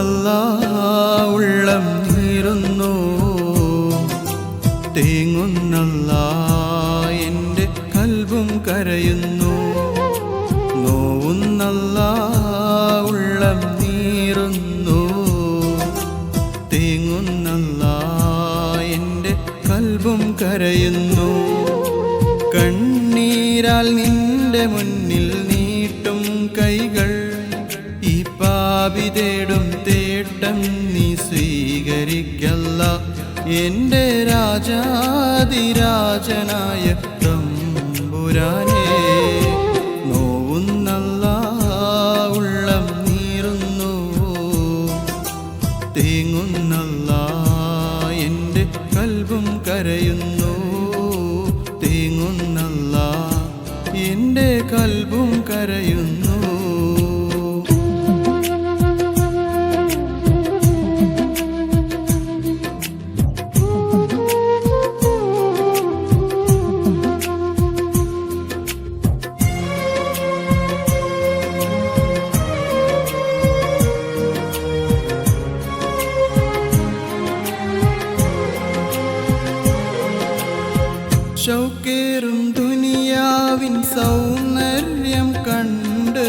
അല്ലാ ഉള്ളം നീരുന്നു തേങ്ങുന്നല്ല എന്റെ കൽബും കരയുന്നു. നോവുന്നല്ല ഉള്ളം നീരുന്നു തേങ്ങുന്നല്ല എന്റെ കൽബും കരയുന്നു. കണ്ണീരാൽ നിന്റെ മുന്നിൽ നീട്ടും കൈകൾ ഈ പാപി തേടും തേട്ടം നീ സ്വീകരിക്കല്ല. എന്റെ രാജാതിരാജനായ തമ്പുരാനേ നോവുന്നല്ല ഉള്ളം നീറുന്നു. തേങ്ങുന്നല്ല എന്റെ കൽബും കരയുന്നു. തേങ്ങുന്നല്ല എന്റെ കൽബും കരയുന്നു. ഷൗക്കേറും ദുനിയാവിൻ സൗന്ദര്യം കണ്ട്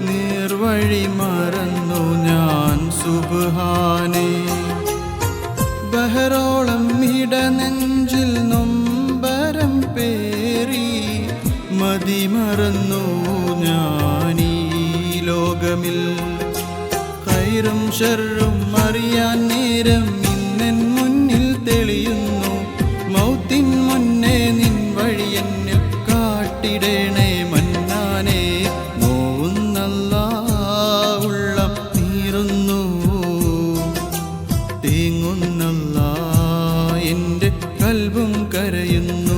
നീർവഴി മറന്നു ഞാൻ സുബാനെ ബഹറോളം ഇടനെഞ്ചിൽ നൊമ്പരം പേറി മതിമറന്നു ഞാനീ ലോകമിൽ. കൈറും ഷെറും അറിയാൻ നേരം എന്റെ കരയുന്നു.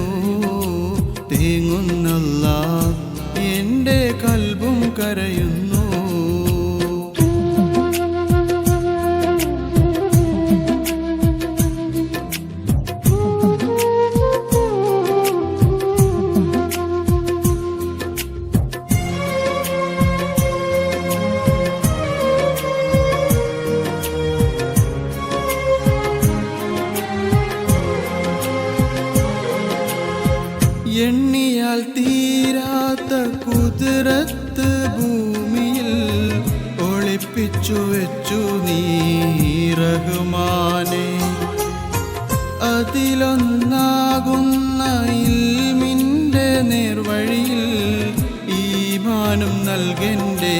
കുതിരത്ത് ഭൂമിയിൽ ഒളിപ്പിച്ചു വെച്ചു നീ റഹ്മാനെ. അതിലൊന്നാകുന്ന ഇൽമിന്റെ നേർവഴിയിൽ ഈമാനും നൽകന്റെ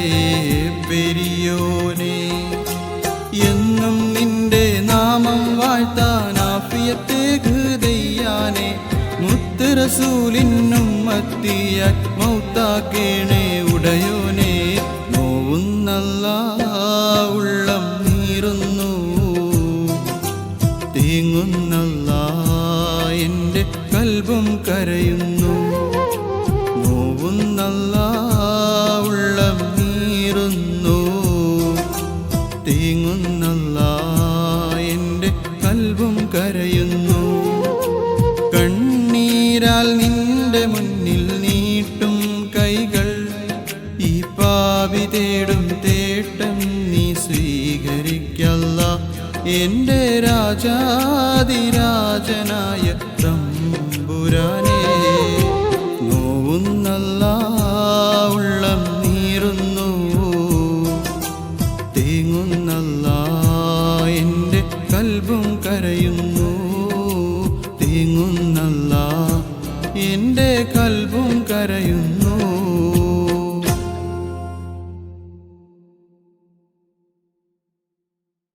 ഹൃദയാനെ മുത്ത് റസൂലിനും മത്തിയ മൗത്താക്കേണേ ഉടയോനെ നോവുന്നല്ല ഉള്ളം നീറുന്നു. തേങ്ങുന്നല്ല എന്റെ കൽബും കരയുന്നു. നോവുന്നല്ല ഉള്ളം നീറുന്നു. തേങ്ങുന്നല്ല എന്റെ കൽബും കരയുന്നു. കണ്ണീരാൽ നിന്റെ മുന്നിൽ നീട്ടും കൈകൾ. ഈ പാവി തേടും തേട്ടം നീ സ്വീകരിക്കല്ല. എന്റെ രാജാതിരാജനായ തമ്പുരാനേ നോവുന്നല്ല ഉള്ളം നീറുന്നു. തേങ്ങുന്നല്ല എന്റെ കൽബും കരയുന്നു. കൽബും കരയുന്നു.